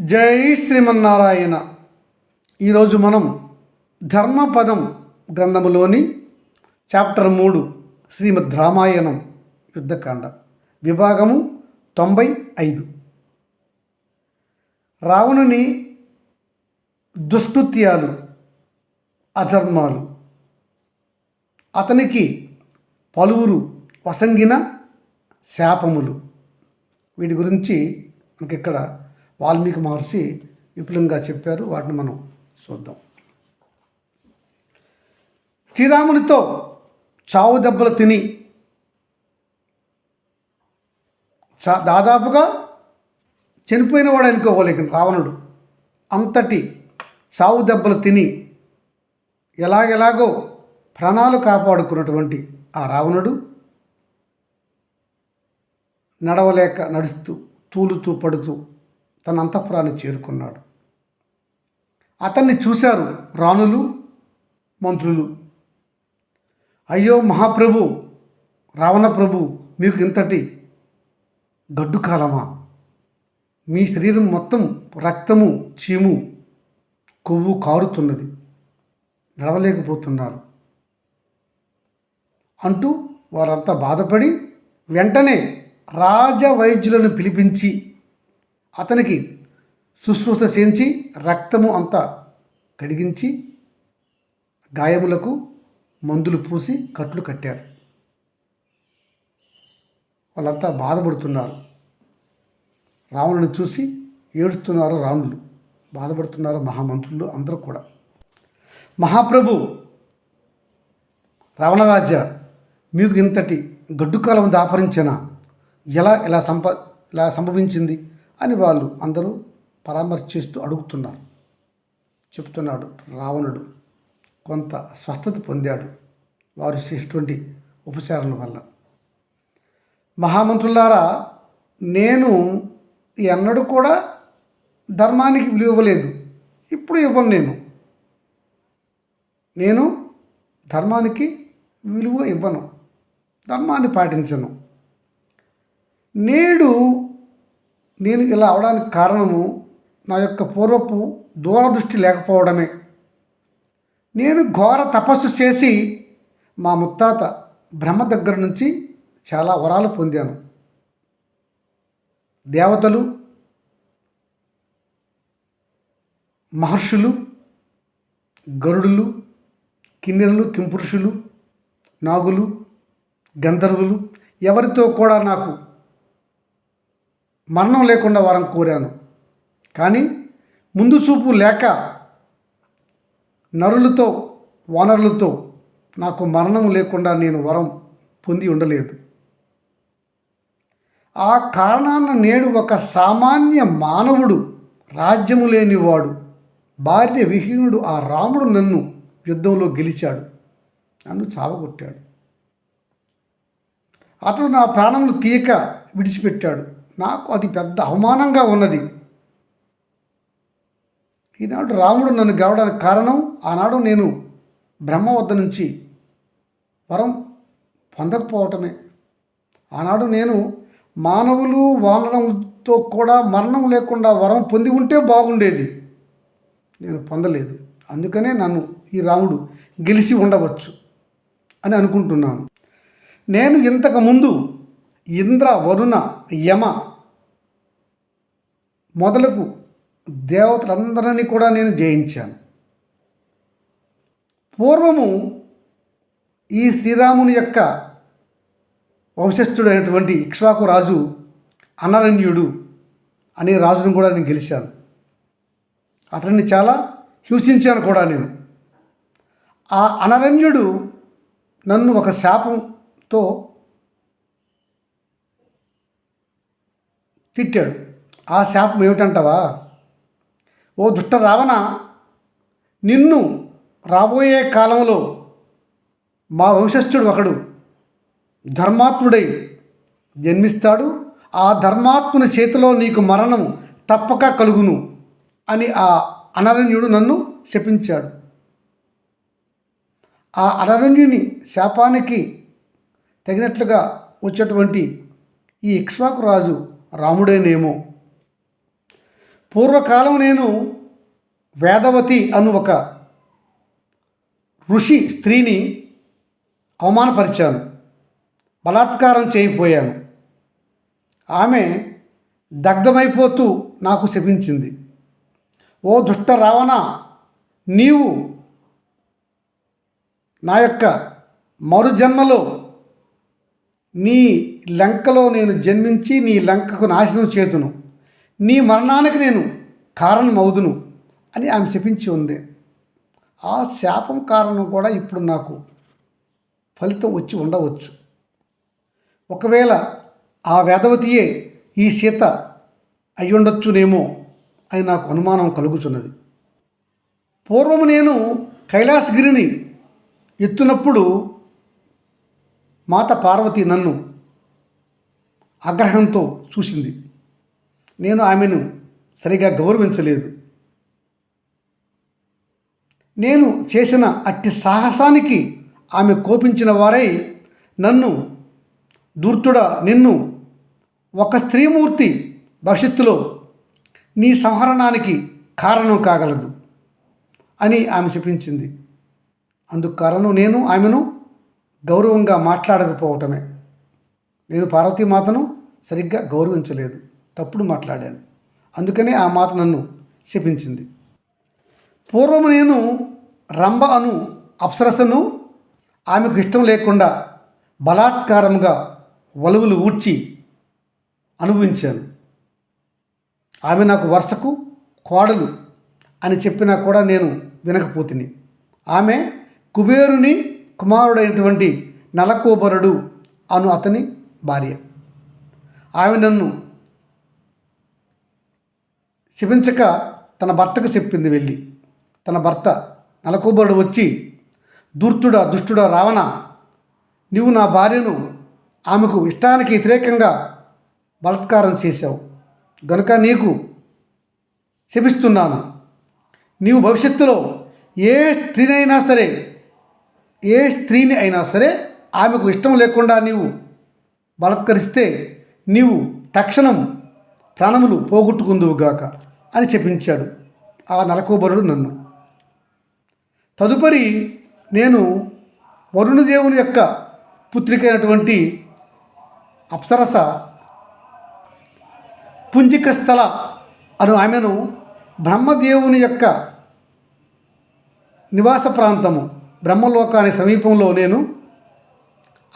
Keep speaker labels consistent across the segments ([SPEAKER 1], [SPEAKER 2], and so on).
[SPEAKER 1] జై శ్రీమన్నారాయణ. ఈరోజు మనం ధర్మపదం గ్రంథములోని చాప్టర్ మూడు శ్రీమద్ రామాయణం యుద్ధకాండ విభాగము తొంభై ఐదు. రావణుని దుష్కృత్యాలు అధర్మాలు అతనికి పలువురు వసంగిన శాపములు. వీటి గురించి మనకి ఇక్కడ వాల్మీకి మహర్షి విపులంగా చెప్పారు. వాటిని మనం చూద్దాం. శ్రీరామునితో చావు దెబ్బలు తిని చా దాదాపుగా చనిపోయిన వాడు అనుకోవాలి రావణుడు. అంతటి చావు దెబ్బలు తిని ఎలాగెలాగో ప్రాణాలు కాపాడుకున్నటువంటి ఆ రావణుడు నడవలేక నడుస్తూ తూలుతూ పడుతూ తన అంతఃపురాన్ని చేరుకున్నాడు. అతన్ని చూశారు రాణులు మంత్రులు. అయ్యో మహాప్రభు రావణ ప్రభు మీకు ఇంతటి గడ్డు కాలమా? మీ శరీరం మొత్తం రక్తము చీము కొవ్వు కారుతున్నది. నడవలేకపోతున్నారు. అంటూ వారంతా బాధపడి వెంటనే రాజవైద్యులను పిలిపించి అతనికి శుశ్రూష చేయించి రక్తము అంతా కడిగించి గాయములకు మందులు పూసి కట్లు కట్టారు. వాళ్ళంతా బాధపడుతున్నారు. రావణుని చూసి ఏడుస్తున్నారు రాములు. బాధపడుతున్నారు మహామంత్రులు అందరూ కూడా. మహాప్రభు రావణరాజ్య మీకు ఇంతటి గడ్డుకాలం దాపరించిన ఎలా ఇలా సంప ఇలా సంభవించింది? అని వాళ్ళు అందరూ పరామర్శిస్తూ అడుగుతున్నారు. చెప్తున్నాడు రావణుడు. కొంత స్వస్థత పొందాడు వారు చేసేటువంటి ఉపచారాల వల్ల. మహామంత్రులారా నేను ఎన్నడూ కూడా ధర్మానికి విలువ ఇవ్వలేదు. ఇప్పుడు ఇవ్వను నేను. నేను ధర్మానికి విలువ ఇవ్వను. ధర్మాన్ని పాటించను. నేడు నేను ఇలా అవడానికి కారణము నా యొక్క పూర్వపు దూరదృష్టి లేకపోవడమే. నేను ఘోర తపస్సు చేసి మా ముత్తాత బ్రహ్మ దగ్గర నుంచి చాలా వరాలు పొందాను. దేవతలు మహర్షులు గరుడులు కిన్నెరలు కింపురుషులు నాగులు గంధర్వులు ఎవరితో కూడా నాకు మరణం లేకుండా వరం కోరాను. కానీ ముందు చూపు లేక నరులతో వానరులతో నాకు మరణం లేకుండా నేను వరం పొంది ఉండలేదు. ఆ కారణాన నేడు ఒక సామాన్య మానవుడు రాజ్యము లేనివాడు భార్య విహీనుడు ఆ రాముడు నన్ను యుద్ధంలో గెలిచాడు. నన్ను చావగొట్టాడు. అతడు నా ప్రాణములు తీయక విడిచిపెట్టాడు. నాకు అది పెద్ద అవమానంగా ఉన్నది. ఈనాడు రాముడు నన్ను గెలవడానికి కారణం ఆనాడు నేను బ్రహ్మ వద్ద నుంచి వరం పొందకపోవటమే. ఆనాడు నేను మానవులు వానరంతో కూడా మరణం లేకుండా వరం పొంది ఉంటే బాగుండేది. నేను పొందలేదు. అందుకనే నన్ను ఈ రాముడు గెలిచి ఉండవచ్చు అని అనుకుంటున్నాను. నేను ఇంతకుముందు ఇంద్ర వరుణ యమ మొదలగు దేవతలందరినీ కూడా నేను జయించాను. పూర్వము ఈ శ్రీరాముని యొక్క వంశస్థుడైనటువంటి ఇక్ష్వాకు రాజు అనరణ్యుడు అనే రాజును కూడా నేను గెలిచాను. అతన్ని చాలా హింసించాను కూడా నేను. ఆ అనరణ్యుడు నన్ను ఒక శాపంతో తిట్టాడు. ఆ శాపం ఏమిటంటావా? ఓ దుష్ట రావణ నిన్ను రాబోయే కాలంలో మా వంశస్థుడు ఒకడు ధర్మాత్ముడై జన్మిస్తాడు. ఆ ధర్మాత్ముని చేతిలో నీకు మరణం తప్పక కలుగును అని ఆ అనరణ్యుడు నన్ను శపించాడు. ఆ అనరణ్యుని శాపానికి తగినట్లుగా వచ్చేటువంటి ఈ ఇక్ష్వాకు రాజు రాముడేనేమో. పూర్వకాలం నేను వేదవతి అను ఒక ఋషి స్త్రీని అవమానపరిచాను. బలాత్కారం చేయిపోయాను. ఆమె దగ్ధమైపోతూ నాకు శపించింది. ఓ దుష్ట రావణ నీవు నా యొక్క మరుజన్మలో నీ లంకలో నేను జన్మించి నీ లంకకు నాశనం చేతును. నీ మరణానికి నేను కారణమవుదును అని ఆమె శపించి ఉంది. ఆ శాపం కారణం కూడా ఇప్పుడు నాకు ఫలితం వచ్చి ఉండవచ్చు. ఒకవేళ ఆ వేదవతియే ఈ సీత అయ్యుండొచ్చునేమో అని నాకు అనుమానం కలుగుతున్నది. పూర్వము నేను కైలాసగిరిని ఎత్తునప్పుడు మాత పార్వతి నన్ను ఆగ్రహంతో చూసింది. నేను ఆమెను సరిగా గౌరవించలేదు. నేను చేసిన అట్టి సాహసానికి ఆమె కోపించిన వారై నన్ను దూర్తుడ నిన్ను ఒక స్త్రీమూర్తి భవిష్యత్తులో నీ సంహరణానికి కారణం కాగలదు అని ఆమె చెప్పించింది. అందుకు కారణం నేను ఆమెను గౌరవంగా మాట్లాడకపోవటమే. నేను పార్వతీమాతను సరిగ్గా గౌరవించలేదు. తప్పుడు మాట్లాడాను. అందుకనే ఆ మాత నన్ను శపించింది. పూర్వము నేను రంభ అను అప్సరసను ఆమెకు ఇష్టం లేకుండా బలాత్కారంగా వలువులు ఊడ్చి అనుభవించాను. ఆమె నాకు వరుసకు కోడలు అని చెప్పినా కూడా నేను వినకపోతిని. ఆమె కుబేరుని కుమారుడైనటువంటి నలకోబరుడు అను అతని భార్య. ఆమె నన్ను శపించక తన భర్తకు చెప్పింది వెళ్ళి. తన భర్త నలకోబరుడు వచ్చి దూర్తుడా దుష్టుడా రావణ నీవు నా భార్యను ఆమెకు ఇష్టానికి వ్యతిరేకంగా బలాత్కారం చేశావు. గనుక నీకు శపిస్తున్నాను. నీవు భవిష్యత్తులో ఏ స్త్రీనైనా సరే ఏ స్త్రీని అయినా సరే ఆమెకు ఇష్టం లేకుండా నీవు బలత్కరిస్తే నీవు తక్షణం ప్రాణములు పోగొట్టుకుందువుగాక అని చెప్పించాడు ఆ నలకోబరుడు నన్ను. తదుపరి నేను వరుణదేవుని యొక్క పుత్రికైనటువంటి అప్సరస పుంజిక స్థల అను ఆమెను బ్రహ్మదేవుని యొక్క నివాస ప్రాంతము బ్రహ్మలోకాన్ని సమీపంలో నేను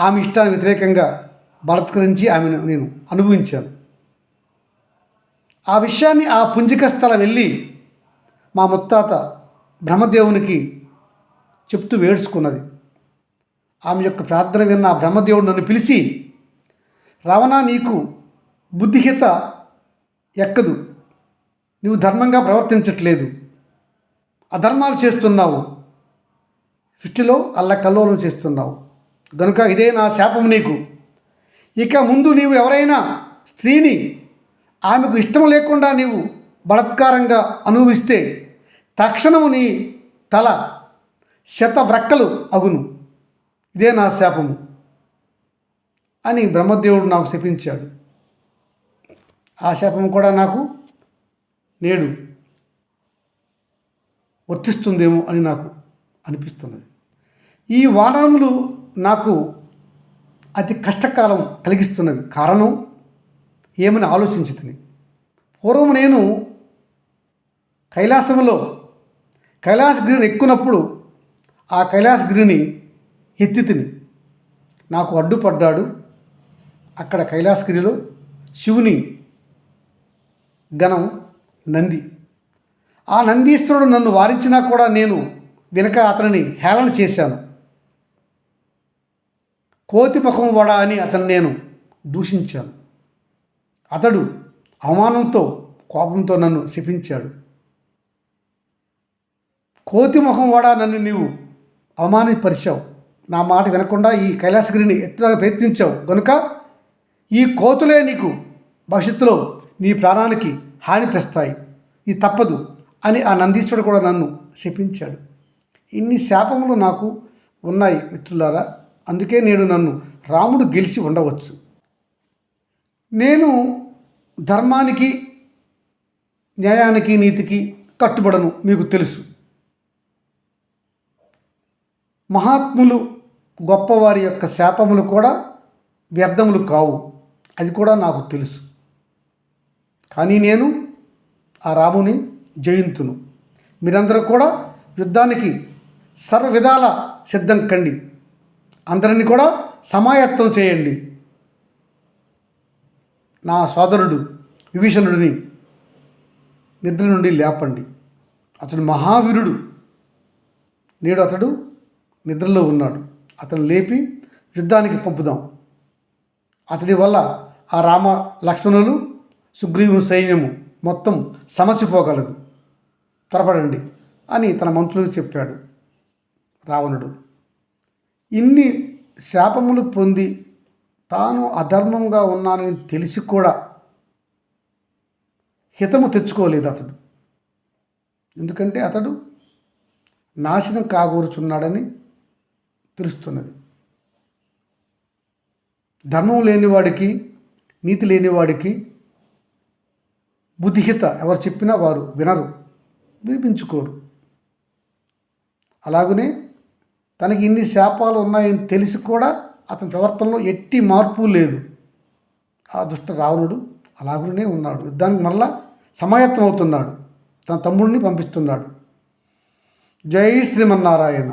[SPEAKER 1] ఆమె ఇష్టానికి వ్యతిరేకంగా బలత్కరించి ఆమెను నేను అనుభవించాను. ఆ విషయాన్ని ఆ పుంజిక స్థలం వెళ్ళి మా ముత్తాత బ్రహ్మదేవునికి చెప్తూ వేడుచుకున్నది. ఆమె యొక్క ప్రార్థన విన్న ఆ బ్రహ్మదేవుడు నన్ను పిలిచి రావణ నీకు బుద్ధిహిత ఎక్కదు. నువ్వు ధర్మంగా ప్రవర్తించట్లేదు. అధర్మాలు చేస్తున్నావు. సృష్టిలో అల్లకల్లోలం చేస్తున్నావు. గనుక ఇదే నా శాపం నీకు. ఇక ముందు నీవు ఎవరైనా స్త్రీని ఆమెకు ఇష్టం లేకుండా నీవు బలత్కారంగా అనుభవిస్తే తక్షణము నీ తల శతవ్రక్కలు అగును. ఇదే నా శాపము అని బ్రహ్మదేవుడు నాకు శపించాడు. ఆ శాపం కూడా నాకు నేడు వర్తిస్తుందేమో అని నాకు అనిపిస్తున్నది. ఈ వానములు నాకు అతి కష్టకాలం కలిగిస్తున్నవి. కారణం ఏమని ఆలోచించి తిని పూర్వం నేను కైలాసంలో కైలాసగిరిని ఎక్కునప్పుడు ఆ కైలాసగిరిని ఎత్తి తిని నాకు అడ్డుపడ్డాడు. అక్కడ కైలాసగిరిలో శివుని గణం నంది. ఆ నందీశ్వరుడు నన్ను వారించినా కూడా నేను వెనక అతనిని హేళన చేశాను. కోతి ముఖం వడ అని అతను నేను దూషించాను. అతడు అవమానంతో కోపంతో నన్ను శపించాడు. కోతి ముఖం వడ నన్ను నీవు అవమానపరిచావు. నా మాట వినకుండా ఈ కైలాసగిరిని ఎత్తడానికి ప్రయత్నించావు. కనుక ఈ కోతులే నీకు భవిష్యత్తులో నీ ప్రాణానికి హాని తెస్తాయి. ఇది తప్పదు అని ఆ నందీశ్వరుడు కూడా నన్ను శపించాడు. ఇన్ని శాపములు నాకు ఉన్నాయి మిత్రులారా. అందుకే నేడు నన్ను రాముడు గెలిచి ఉండవచ్చు. నేను ధర్మానికి న్యాయానికి నీతికి కట్టుబడను మీకు తెలుసు. మహాత్ములు గొప్పవారి యొక్క శాపములు కూడా వ్యర్థములు కావు. అది కూడా నాకు తెలుసు. కానీ నేను ఆ రాముని జయింతును. మీరందరూ కూడా యుద్ధానికి సర్వ విధాల సిద్ధం కండి. అందరిని కూడా సమాయత్తం చేయండి. నా సోదరుడు విభీషణుడిని నిద్ర నుండి లేపండి. అతడు మహావీరుడు. నేడు అతడు నిద్రలో ఉన్నాడు. అతను లేపి యుద్ధానికి పంపుదాం. అతడి వల్ల ఆ రామ లక్ష్మణులు సుగ్రీవుని సైన్యము మొత్తం సమసిపోగలదు. త్వరపడండి అని తన మంత్రులకు చెప్పాడు. రావణుడు. ఇన్ని శాపములు పొంది తాను అధర్మంగా ఉన్నానని తెలిసి కూడా హితము తెచ్చుకోలేదు అతడు. ఎందుకంటే అతడు నాశనం కాగూరుచున్నాడని తెలుస్తున్నది. ధర్మం లేనివాడికి నీతి లేనివాడికి బుద్ధిహిత ఎవరు చెప్పినా వారు వినరు వినిపించుకోరు. అలాగనే తనకి ఇన్ని శాపాలు ఉన్నాయని తెలిసి కూడా అతని ప్రవర్తనలో ఎట్టి మార్పు లేదు. ఆ దుష్ట రావణుడు అలాగనే ఉన్నాడు. యుద్ధానికి మరలా సమాయత్తం అవుతున్నాడు తన తమ్ముడిని పంపిస్తున్నాడు. జై శ్రీమన్నారాయణ.